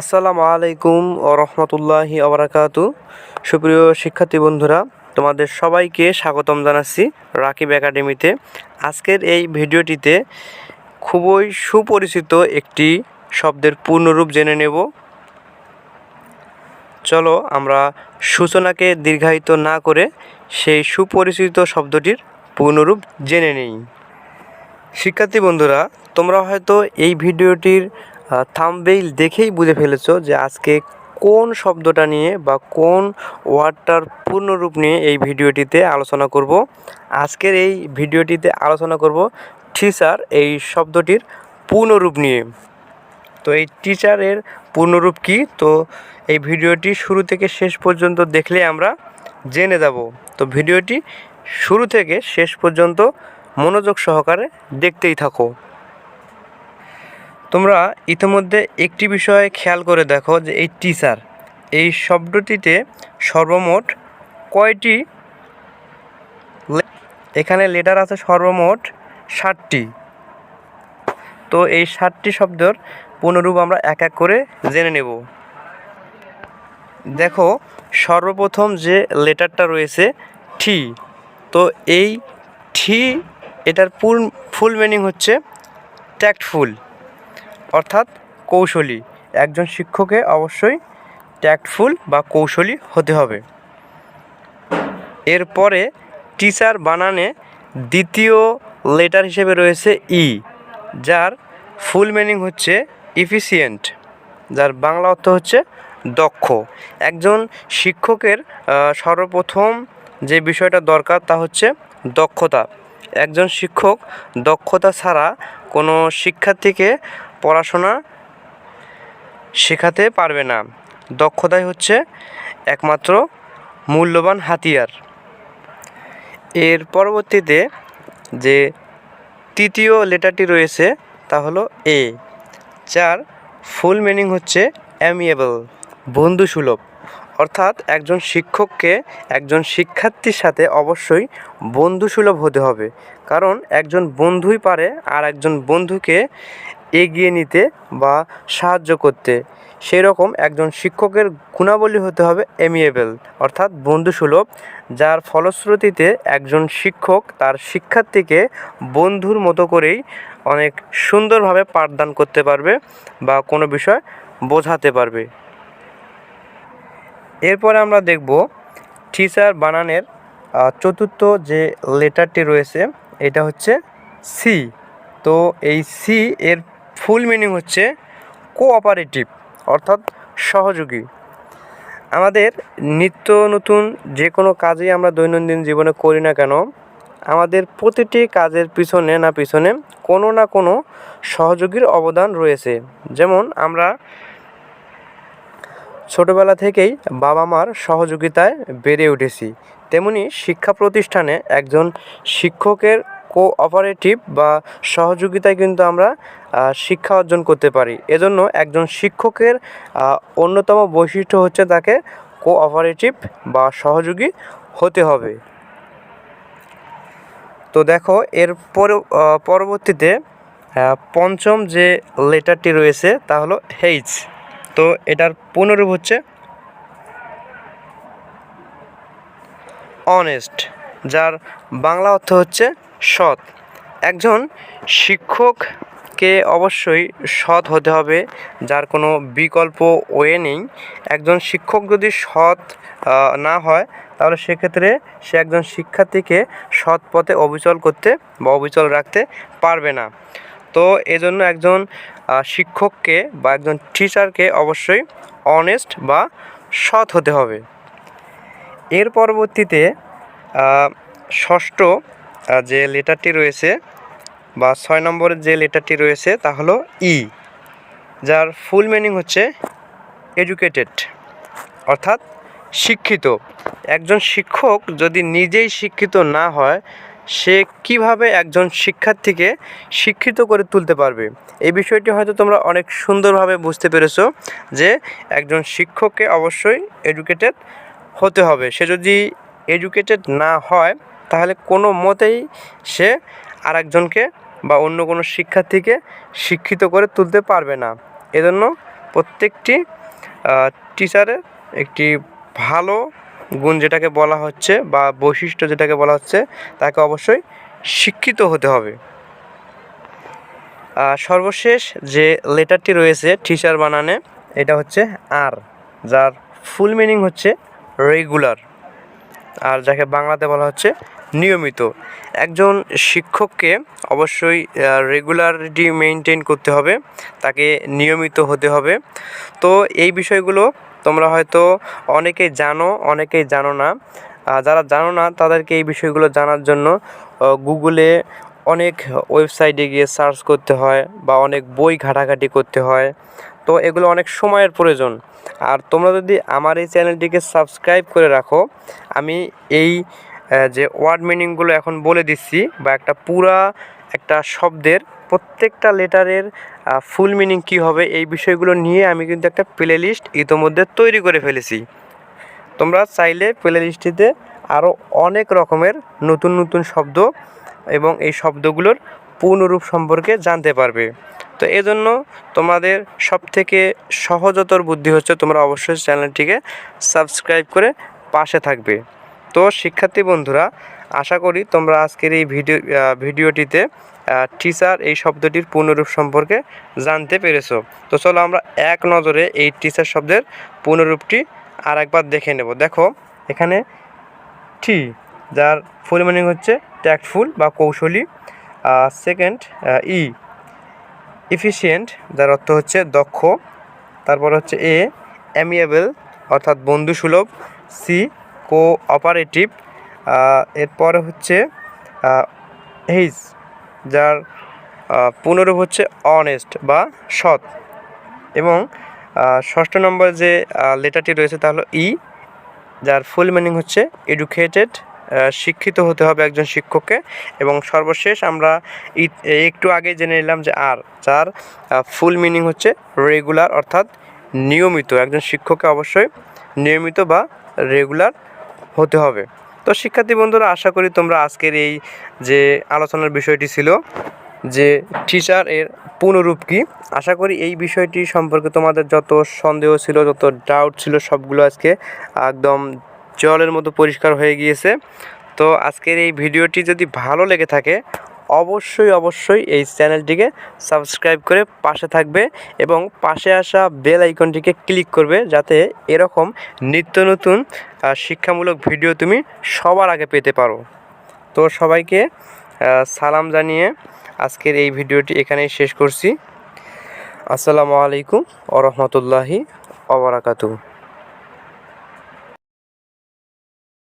আসসালামু আলাইকুম ও রহমতুল্লাহি আবরাকাতু সুপ্রিয় শিক্ষার্থী বন্ধুরা, তোমাদের সবাইকে স্বাগতম জানাচ্ছি রাকিব একাডেমিতে। আজকের এই ভিডিওটিতে খুবই সুপরিচিত একটি শব্দের পূর্ণরূপ জেনে নেব। চলো আমরা সূচনাকে দীর্ঘায়িত না করে সেই সুপরিচিত শব্দটির পূর্ণরূপ জেনে নিই। শিক্ষার্থী বন্ধুরা, তোমরা হয়তো এই ভিডিওটির থামবেইল দেখেই বুঝে ফেলেছো যে আজকে কোন শব্দটা নিয়ে বা কোন ওয়ার্ডটার পূর্ণরূপ নিয়ে এই ভিডিওটিতে আলোচনা করব। আজকের এই ভিডিওটিতে আলোচনা করব টিচার এই শব্দটির পূর্ণরূপ নিয়ে। তো এই টিচারের পূর্ণরূপ কী? তো এই ভিডিওটি শুরু থেকে শেষ পর্যন্ত দেখলে আমরা জেনে যাব। তো ভিডিওটি শুরু থেকে শেষ পর্যন্ত মনোযোগ সহকারে দেখতেই থাকো। তোমরা ইতিমধ্যে একটি বিষয়ে খেয়াল করে দেখো যে এই টিচার, এই শব্দটিতে সর্বমোট কয়টি এখানে লেটার আছে সর্বমোট ষাটটি তো এই ষাটটি শব্দর পুনরূপ আমরা এক এক করে জেনে নেব। দেখো, সর্বপ্রথম যে লেটারটা রয়েছে ঠি তো এই ঠি এটার ফুল ফুল মিনিং হচ্ছে ট্যাক্টফুল অর্থাৎ কৌশলী। একজন শিক্ষকে অবশ্যই ট্যাক্টফুল বা কৌশলী হতে হবে। এরপরে টিচার বানানে দ্বিতীয় লেটার হিসেবে রয়েছে ই যার ফুল মিনিং হচ্ছে ইফিসিয়েন্ট যার বাংলা অর্থ হচ্ছে দক্ষ। একজন শিক্ষকের সর্বপ্রথম যে বিষয়টা দরকার তা হচ্ছে দক্ষতা। একজন শিক্ষক দক্ষতা ছাড়া কোনো শিক্ষার্থীকে পড়াশোনা শেখাতে পারবে না। দক্ষতাই হচ্ছে একমাত্র মূল্যবান হাতিয়ার। এর পরবর্তীতে যে তৃতীয় লেটারটি রয়েছে তা হলো এ, যার ফুল মিনিং হচ্ছে অ্যামিয়েবল, বন্ধুসুলভ। অর্থাৎ একজন শিক্ষককে একজন শিক্ষার্থীর সাথে অবশ্যই বন্ধুসুলভ হতে হবে। কারণ একজন বন্ধুই পারে আর একজন বন্ধুকে এগিয়ে নিতে বা সাহায্য করতে। সেই রকম একজন শিক্ষকের গুণাবলী হতে হবে এমিয়েবল অর্থাৎ বন্ধুসুলভ, যার ফলশ্রুতিতে একজন শিক্ষক তার শিক্ষার্থীকে বন্ধুর মতো করেই অনেক সুন্দরভাবে পাঠদান করতে পারবে বা কোনো বিষয় বোঝাতে পারবে। এরপরে আমরা দেখব টিচার বানানের চতুর্থ যে লেটারটি রয়েছে, এটা হচ্ছে সি তো এই সি এর ফুল মিনিং হচ্ছে কোঅপারেটিভ, অর্থাৎ সহযোগী। আমাদের নিত্য নতুন যে কোনো কাজই আমরা দৈনন্দিন জীবনে করি না কেন, আমাদের প্রতিটি কাজের পিছনে না পিছনে কোনো না কোনো সহযোগীর অবদান রয়েছে। যেমন আমরা ছোটোবেলা থেকেই বাবা মার সহযোগিতায় বেড়ে উঠেছি, তেমনি শিক্ষা প্রতিষ্ঠানে একজন শিক্ষকের কোঅপারেটিভ বা সহযোগিতায় কিন্তু আমরা শিক্ষা অর্জন করতে পারি। এজন্য একজন শিক্ষকের অন্যতম বৈশিষ্ট্য হচ্ছে তাকে কোঅপারেটিভ বা সহযোগী হতে হবে। তো দেখো, এর পর- পরবর্তীতে পঞ্চম যে লেটারটি রয়েছে তা হলো হেইচ তো এটার পুনরূপ হচ্ছে অনেস্ট যার বাংলা অর্থ হচ্ছে সৎ। একজন শিক্ষককে অবশ্যই সৎ হতে হবে, যার কোনো বিকল্প ওয়ে নেই। একজন শিক্ষক যদি সৎ না হয়, তাহলে সেক্ষেত্রে সে একজন শিক্ষার্থীকে সৎ পথে অবিচল করতে বা অবিচল রাখতে পারবে না। তো এজন্য একজন শিক্ষককে বা একজন টিচারকে অবশ্যই অনেস্ট বা সৎ হতে হবে। এর পরবর্তীতে ষষ্ঠ যে লেটারটি রয়েছে বা ছয় নম্বরের যে লেটারটি রয়েছে তা হলো ই, যার ফুল মিনিং হচ্ছে এডুকেটেড অর্থাৎ শিক্ষিত। একজন শিক্ষক যদি নিজেই শিক্ষিত না হয়, সে কীভাবে একজন শিক্ষার্থীকে শিক্ষিত করে তুলতে পারবে? এই বিষয়টি হয়তো তোমরা অনেক সুন্দরভাবে বুঝতে পেরেছ যে একজন শিক্ষককে অবশ্যই এডুকেটেড হতে হবে। সে যদি এডুকেটেড না হয় তাহলে কোনো মতেই সে আরেকজনকে বা অন্য কোনো শিক্ষার্থীকে শিক্ষিত করে তুলতে পারবে না। এজন্য প্রত্যেকটি টিচারের একটি ভালো গুণ যেটাকে বলা হচ্ছে বা বৈশিষ্ট্য যেটাকে বলা হচ্ছে, তাকে অবশ্যই শিক্ষিত হতে হবে। সর্বশেষ যে লেটারটি রয়েছে টিচার বানানে, এটা হচ্ছে আর, যার ফুল মিনিং হচ্ছে রেগুলার আর যাকে বাংলাতে বলা হচ্ছে নিয়মিত। একজন শিক্ষককে অবশ্যই রেগুলারিটি মেনটেন করতে হবে, তাকে নিয়মিত হতে হবে। তো এই বিষয়গুলো তোমরা হয়তো অনেকেই জানো অনেকেই জানো না। যারা জানো না, তাদেরকে এই বিষয়গুলো জানার জন্য গুগলে অনেক ওয়েবসাইটে গিয়ে সার্চ করতে হয় বা অনেক বই ঘাটাঘাটি করতে হয়। তো এগুলো অনেক সময়ের প্রয়োজন। আর তোমরা যদি আমার এই চ্যানেলটিকে সাবস্ক্রাইব করে রাখো, আমি এই যে ওয়ার্ড মিনিংগুলো এখন বলে দিচ্ছি বা একটা পুরা একটা শব্দের প্রত্যেকটা লেটারের ফুল মিনিং কী হবে এই বিষয়গুলো নিয়ে আমি কিন্তু একটা প্লে লিস্ট ইতোমধ্যে তৈরি করে ফেলেছি। তোমরা চাইলে প্লে লিস্টটিতে আরও অনেক রকমের নতুন নতুন শব্দ এবং এই শব্দগুলোর পূর্ণরূপ সম্পর্কে জানতে পারবে। তো এজন্য তোমাদের সবথেকে সহজতর বুদ্ধি হচ্ছে তোমরা অবশ্যই চ্যানেলটিকে সাবস্ক্রাইব করে পাশে থাকবে। তো শিক্ষার্থী বন্ধুরা, আশা করি তোমরা আজকের এই ভিডিও ভিডিওটিতে টিচার এই শব্দটির পূর্ণরূপ সম্পর্কে জানতে পেরেছ। তো চলো আমরা এক নজরে এই টিচার শব্দের পূর্ণরূপটি আর একবার দেখে নেব। দেখো, এখানে টি যার ফুল মিনিং হচ্ছে ট্যাক্টফুল বা কৌশলী। সেকেন্ড ই ইফিসিয়েন্ট যার অর্থ হচ্ছে দক্ষ। তারপর হচ্ছে এ অ্যামিয়েবল অর্থাৎ বন্ধুসুলভ। সি কো অপারেটিভ এরপরে হচ্ছে এইচ যার পুনরূপ হচ্ছে অনেস্ট বা সৎ। এবং ষষ্ঠ নম্বর যে লেটারটি রয়েছে তা হলো ই যার ফুল মিনিং হচ্ছে এডুকেটেড শিক্ষিত হতে হবে একজন শিক্ষককে। এবং সর্বশেষ আমরা একটু আগে জেনে নিলাম যে আর, যার ফুল মিনিং হচ্ছে রেগুলার অর্থাৎ নিয়মিত। একজন শিক্ষককে অবশ্যই নিয়মিত বা রেগুলার হতে হবে। তো শিক্ষার্থী বন্ধুরা, আশা করি তোমরা আজকের এই যে আলোচনার বিষয়টি ছিল যে টিচার এর পুনরূপ কি, আশা করি এই বিষয়টি সম্পর্কে তোমাদের যত সন্দেহ ছিল, যত ডাউট ছিল, সবগুলো আজকে একদম জলের মতো পরিষ্কার হয়ে গিয়েছে। তো আজকের এই ভিডিওটি যদি ভালো লেগে থাকে, অবশ্যই অবশ্যই এই চ্যানেলটিকে সাবস্ক্রাইব করে পাশে থাকবে এবং পাশে আসা বেল আইকনটিকে ক্লিক করবে যাতে এরকম নিত্য নতুন শিক্ষামূলক ভিডিও তুমি সবার আগে পেতে পারো। তো সবাইকে সালাম জানিয়ে আজকের এই ভিডিওটি এখানেই শেষ করছি। আসসালামু আলাইকুম ও রহমতুল্লাহি ওবরাকাতু